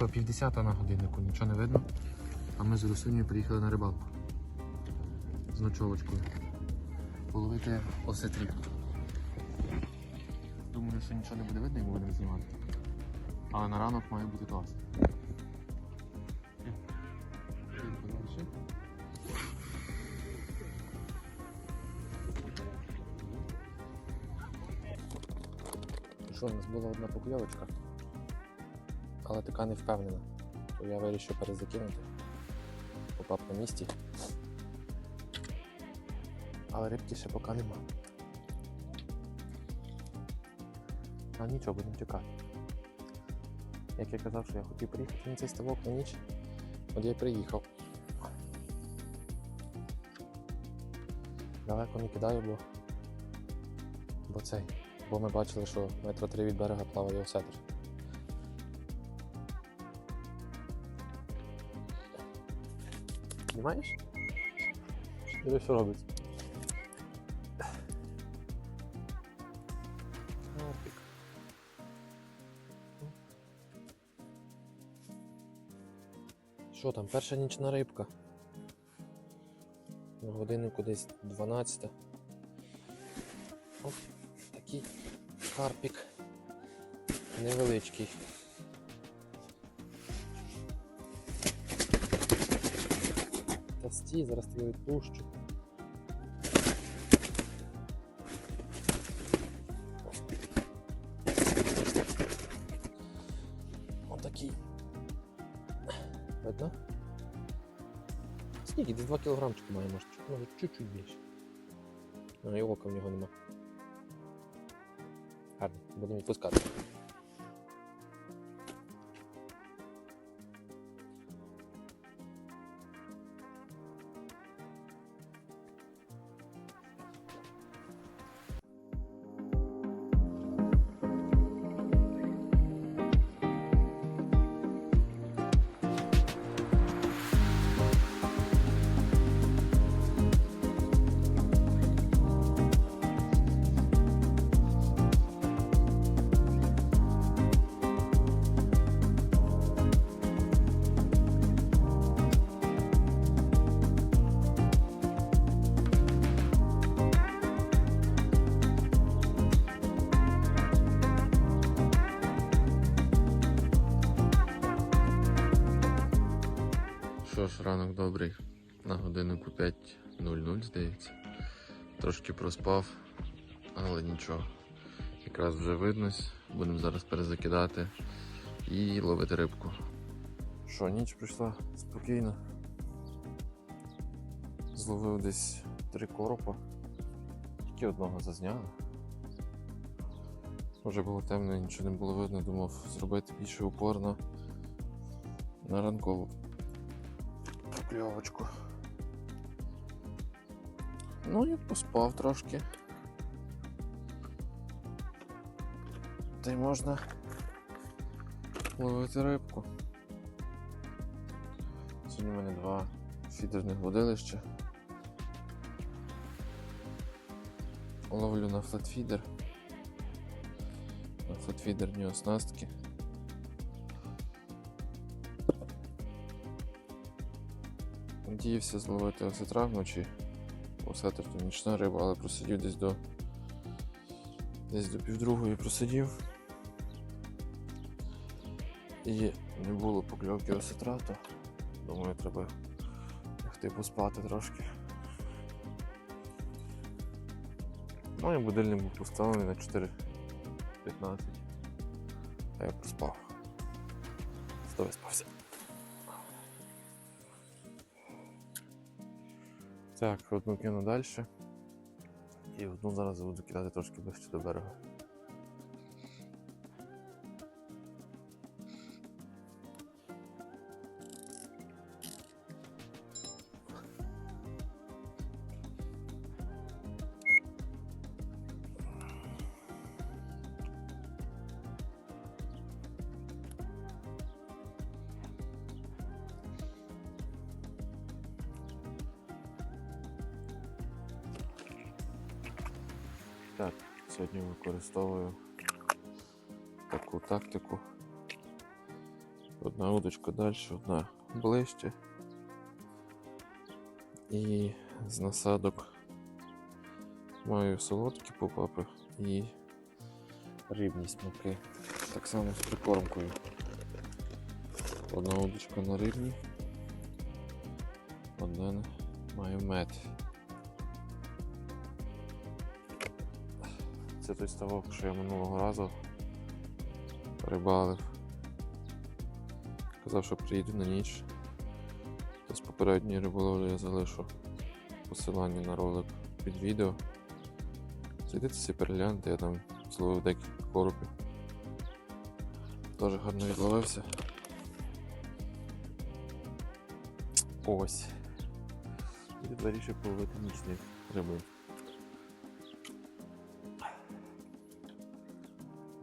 що, півдесята на годиннику, нічого не видно. А ми з Русинею приїхали на рибалку. З ночовочкою. Половити осетрів. Думаю, що нічого не буде видно, як ми будемо знімати. Але на ранок має бути клас. Що, у нас була одна покльовочка, але така не впевнена. То я вирішив перезакинути. Попав на місці. Але рибки ще поки нема. А нічого, будемо чекати. Як я казав, що я хотів приїхати на цей ставок на ніч, от я приїхав. Далеко не кидаю, бо, бо цей. Бо ми бачили, що метро три від берега плаває осетр. Знімаєш? Диви, що робить. Карпік. Що там, перша нічна рибка? На годиннику десь 12. Оп, такий карпік. Невеличкий. Стій, зараз тебе відпущу. Отакий. Видно? Скільки? Десь 2 кілограмчика має, може, може чуть-чуть більше. А, і ока в нього нема. Гарно, будемо відпускати. Ранок добрий. На годиннику 5.00, здається. Трошки проспав, але нічого. Якраз вже виднось. Будемо зараз перезакидати і ловити рибку. Що, ніч прийшла спокійно. Зловив десь три коропа. Тільки одного зазняли. Вже було темно, нічого не було видно, думав зробити більше упор на, на ранкову покльовочку. Ну і поспав трошки. Та й можна ловити рибку. Сьогодні в мене два фідерних водилища. Ловлю на флетфідер. На флетфідерні оснастки. Надіявся зловити осетра вночі. Осетр то нічна риба, але просидів десь до десь до півдругої просидів. І не було покльовки осетра, то думаю, треба лягти поспати трошки. Ну і будильник був поставлений на 4.15. А я проспав. Сто Так, одну кину далі. І одну зараз буду кидати трошки ближче до берега. Сьогодні використовую таку тактику. Одна удочка далі, одна ближче. І з насадок маю солодкі попапи і рибні смаки. Так само з прикормкою. Одна удочка на рибні, одна маю мед. Це той ставок, що я минулого разу рибалив. Казав, що приїду на ніч. То з попередньої риболовлі я залишу посилання на ролик під відео. Зайдіть всі перегляньте, я там зловив декілька коропів. Теж гарно відловився. Ось. І вирішив половити нічних рибин.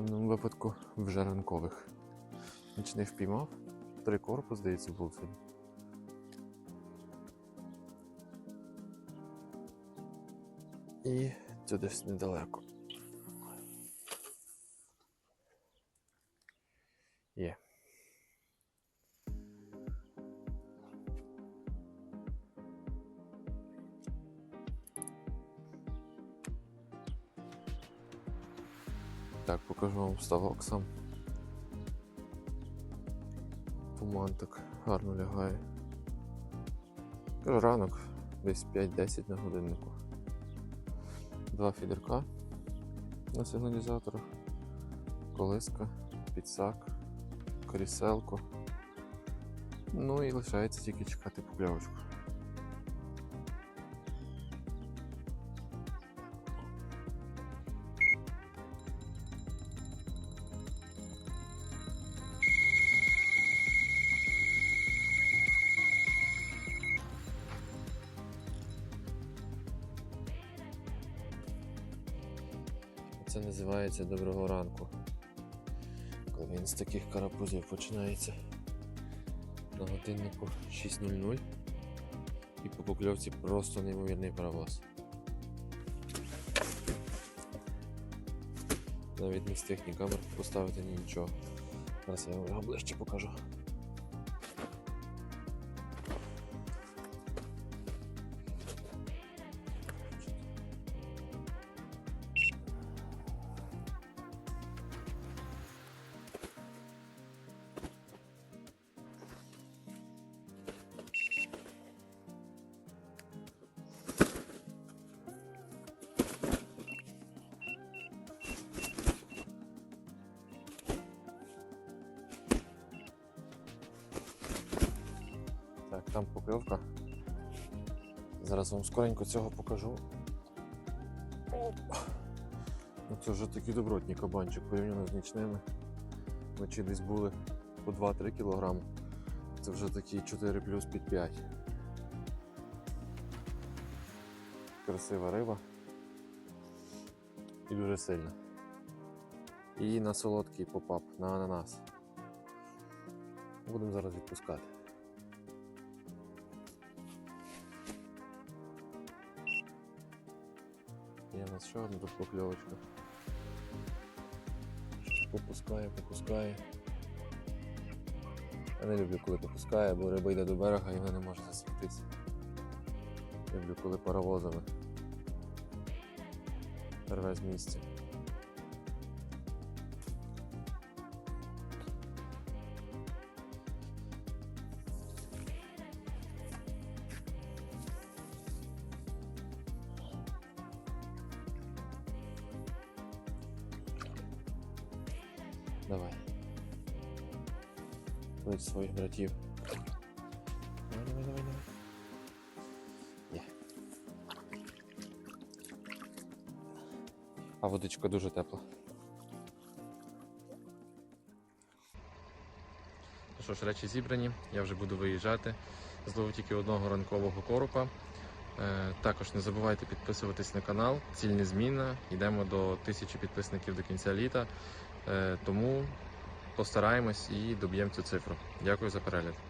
Даному випадку вже ранкових. Нічних впіймав. Три корпус, здається, був сьогодні. І це десь недалеко. Так, покажу вам ставок сам. Туман так гарно лягає. Кажу, ранок, десь 5-10 на годиннику. Два фідерка на сигналізаторах, колиска, підсак, коріселко. Ну і лишається тільки чекати покльовочку. Це називається доброго ранку. Коли він з таких карапузів починається на годиннику 6.00 і по покльовці просто неймовірний паровоз. Навіть не встиг ні камер поставити, ні нічого. Зараз я вам ближче покажу. Там покльовка. Зараз вам скоренько цього покажу. Ну це вже такий добротний кабанчик порівняно з нічними. Вночі десь були по 2-3 кг. Це вже такі 4 плюс під 5. Красива риба. І дуже сильна. І на солодкий попап, на ананас. Будемо зараз відпускати. У нас ще одна тут. Попускає, попускає. Я не люблю, коли попускає, бо риба йде до берега і вона не може засвітитися. Люблю, коли паровозами. Перве з місця. Давай. Клич своїх братів. Давай, давай, давай, давай. Є. А водичка дуже тепла. Ну що ж, речі зібрані, я вже буду виїжджати. Зловив тільки одного ранкового коропа. Е, також не забувайте підписуватись на канал. Ціль незмінна. Йдемо до тисячі підписників до кінця літа. Е, тому постараємось і доб'ємо цю цифру. Дякую за перегляд.